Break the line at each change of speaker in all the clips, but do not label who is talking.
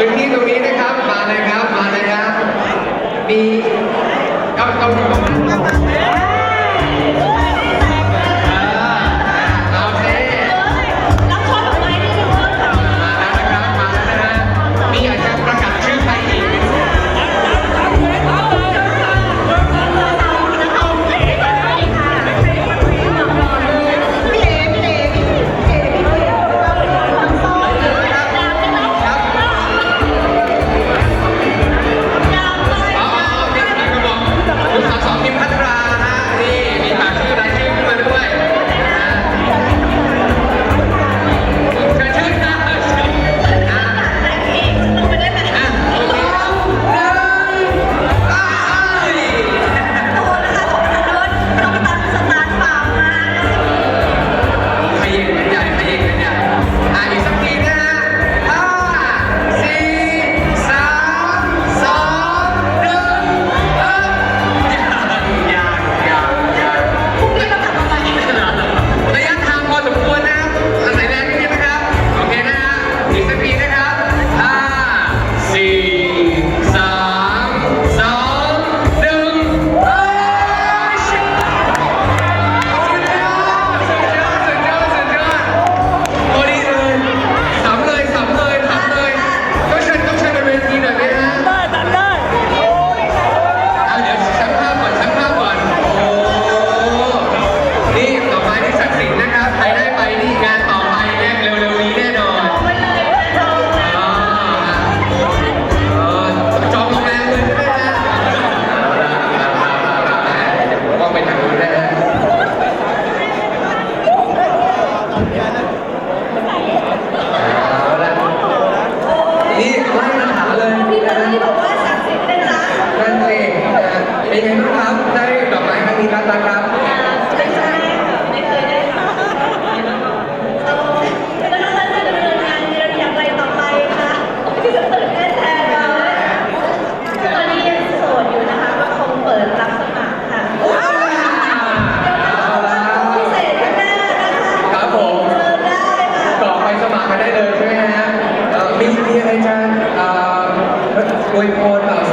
พื้นที่ตรงนี้นะครับ มาเลยครับ มาเลยครับมี Satan, um, going on, uh, uh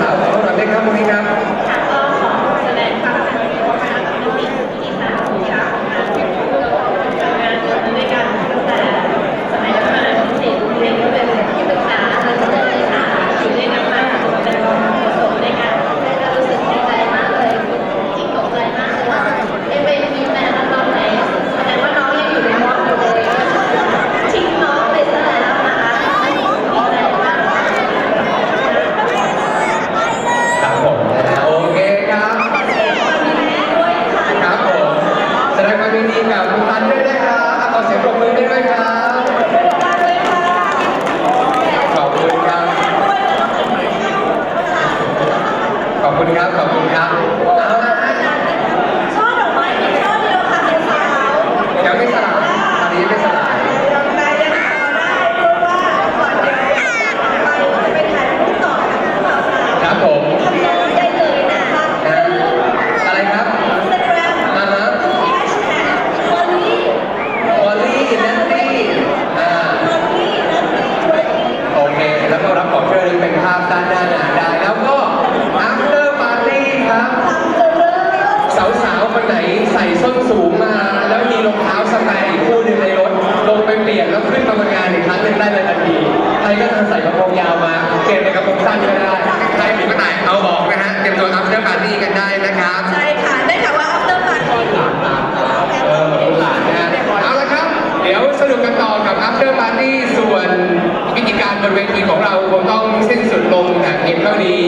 นเวทีของเราคงต้องสิ้นสุดลงแต่เพียงเท่านี้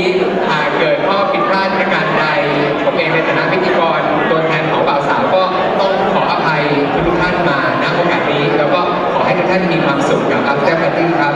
หากเกิด
ข้
อผิดพลาดประการใดผมเองในฐานะพิธีกรตัวแทนของบ่าวสาวก็ต้องขออภัยทุกท่านมาณโอกาสนี้ แล้วก็ขอให้ทุกท่านมีความสุขกับ After Party ครับ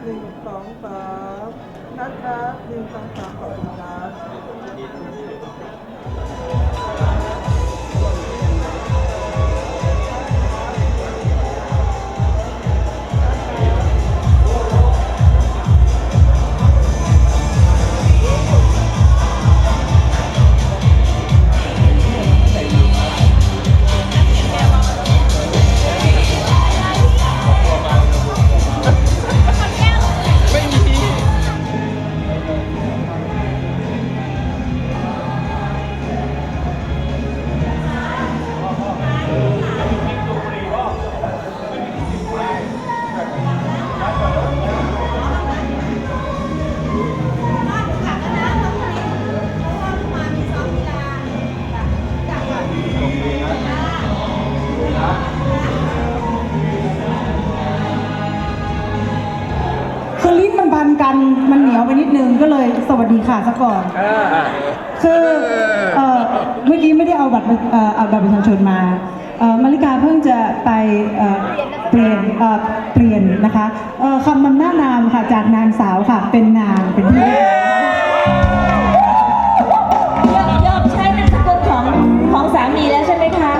หนึ่งสองสา
มนะครับหนึ่งสองสามขอบคุณครับ
สวัสดีค่ะซะก่อน คือเอ่อเมื่อกี้ไม่ได้เอาบัตรเอ่อเอาบัตรประชาชนมาเอ่อมาริกาเพิ่งจะไปเอ่อเปลี่ยนเอ่อเปลี่ยนนะคะเอ่อคำนำหน้านามค่ะจากนางสาวค่ะ เป็นนางเป็นพี่
ยอมยอมใช้นามสกุลของของสามีแล้วใช่ไหมคะ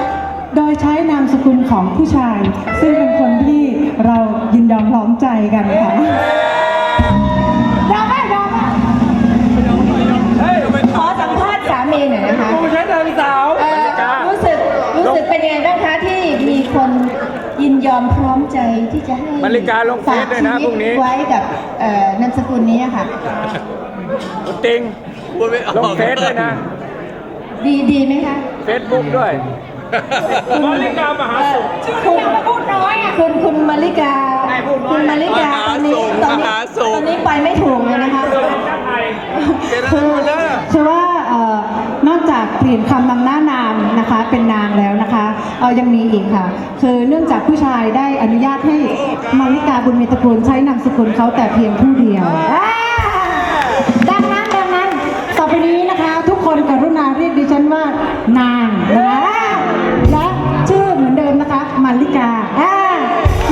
โดยใช้นามสกุลของผู้ชาย ซึ่งเป็นคนที่เรายินยอมพร้อมใจกันค่ะ
ที่จะให้
มาริกาลงเฟซด้วยนะ
ฝากชี
พรุ่งนี้
ไว้กับเอ่อนามสกุลนี้ค่ะ
คุณติงลงเฟซด้วยนะ
ดีดีไหมคะ
เฟซบุ๊กด้วย มาริกามหาสุข
คุณพูดน้อยอะคุณคุณมาริกา คุณมาริกาตอนนี้ตอนนี้ตอนนี้ไปไม่ถูกเลยนะคะ
คือคือว่าเอ่อน อกจากเปลี่ยนคำนำหน้านามนะคะ เป็นนางแล้วนะคะเออยังมีอีกค่ะ คือเนื่องจากผู้ชายได้อนุญาตให้มาริกาบุญมีตระกูลใช้นามสกุลเขาแต่เพียงผู้เดียวดังนั้นดังนั้นต่อไปนี้นะคะ ทุกคนกรุณาเรียกดิฉันว่านางนะและชื่อเหมือนเดิมนะคะมาริกา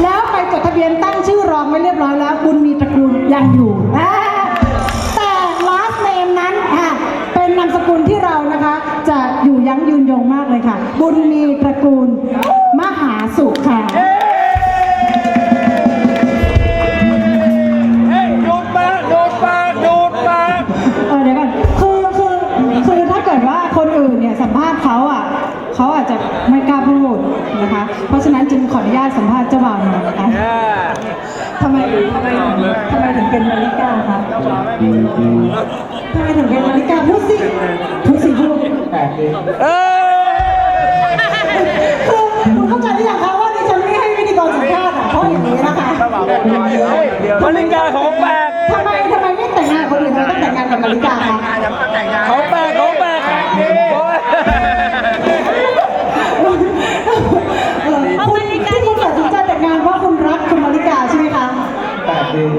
แล้วไปจดทะเบียนตั้งชื่อรองไว้เรียบร้อยแล้ว บุญมีตระกูลยังอยู่อ่า เพราะฉะนั้นจึงขออนุญาตสัมภาษณ์เจ้าบ่าวหน่อยนะคะทำไมทำไมทำไมถึงเป็นมาริกาคะทำไมถึงเป็นมาริกาพูดสิพูดสิพูด
เอ้ย
คือคุณเข้าใจหรือยังคะว่าดิฉันไม่ให้พิธีกรสัมภาษณ์อะเพราะอย่างนี้นะคะ
มาริกาของแปลก
ทำไมทำไมไม่แต่งงานกับคนอื่นทำไมต้องแต่งงานกับมาริกาคะ
ของแปลกขอ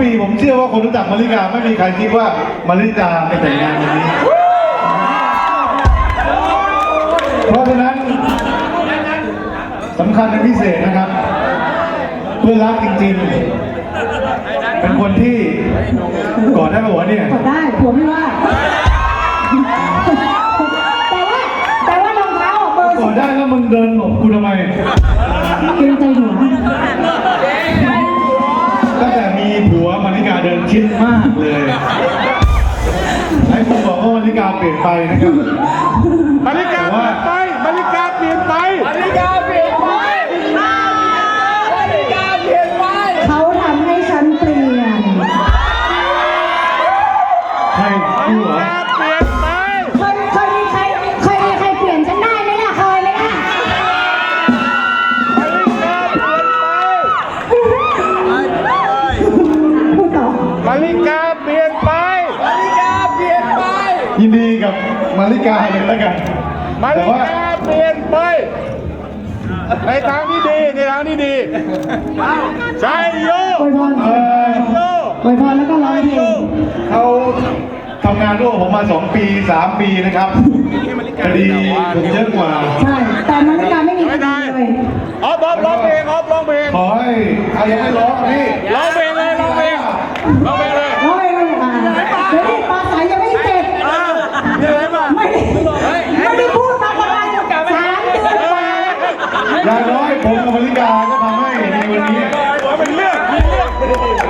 ปี
ผมเชื่อว่าคนรู้จักมาริกาไม่มีใครคิดว่ามาริกาไปแต่งงานวันนี้ เพราะฉะนั้นสำคัญเป็นพิเศษนะครับ เพื่อนรักจริงๆ เป็นคนที่กอดได้ไหมวะเนี่ย
กดได้ผัวไม่ว่า แต่ว่า แต่ว่ารองเท้าอะเบอร์
ก
สิ
อดได้แล้วมึงเดินหลบกูทำไม
เกรงใจหนู
ตั้งแต่มีผัวมาริกาเดินชิดมากเลยให้ผมบอกว่ามาริกาเปลี่ยนไปนะครับ
มาริกาเปลี่ยนไป
ทำ
งา
นร่วมกับผมมาสองปีสามปีนะครับคดีผมเยอะกว่า
ใช่ แต่มาริกาไม่มีคดีเลย
ออฟออฟร้องเพลงออฟร้องเพลง
ขอให้ใครยังไม่ร้องอะพี่
ร้องเพลงเลยร้องเพลงร้องเพลงเลย
ร้องเพลงเลยอะเดี๋ยวนี้ปลาใสยังไม่เสร็จ
เดี๋ยวไหนมา
ไม่ได้ไม่ได้พูดมาประมาณสามเดือนกว่าแล้ว
อย่างน้อยผมกับมาริกาก็ทำให้ในวันนี้
หัวเป็นเรื่องมีเรื่อง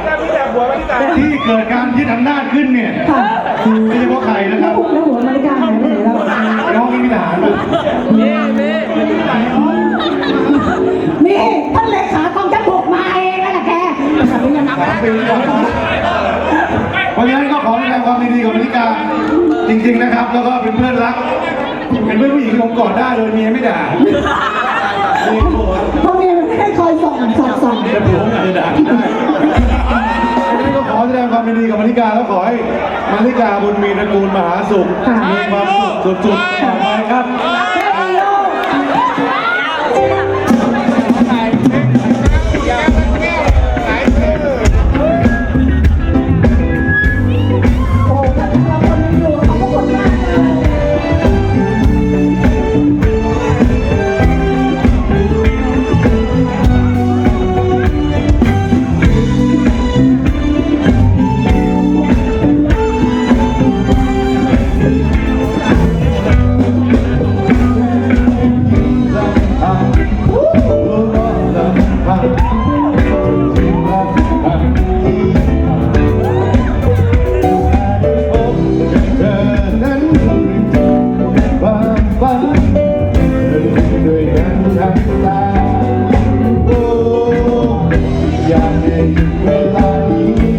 แต่พี่แต่หัวไม่ได้
ที่ เกิดการยึดอำนาจขึ้นเนี่ย
ค่ะ
ไม่ใช่เพราะใครนะค
แล้
รั
ว
บ
แล้วหัวมาริกาหายไปไหนแล้ว
น้องไม่มีทหารเลย
นี่ท่านเลขากองทัพบกมาเองนั่นแหละแกถามยัง
สามปีก่อนเพราะฉะนั้นก็ขอแสดงความยินดีกับมาริกาจริง ๆนะครับ แล้วก็เป็นเพื่อนรัก เป็นเพื่อนผู้หญิงที่ผมกอดได้เลยเมียไม่ด่าเมียโกรธ
เพราะเมียมันไม่ได้คอยส่องสอดส่อง
แต่ผมอาจจะด่าได้ดังนั้น ก็ขอแสดงความยินดีกับมาริกาแล้วขอให้มาริกาบุญมีตระกูลมหาสุขมีความสุขสุดๆต่อไปครับ Thank you.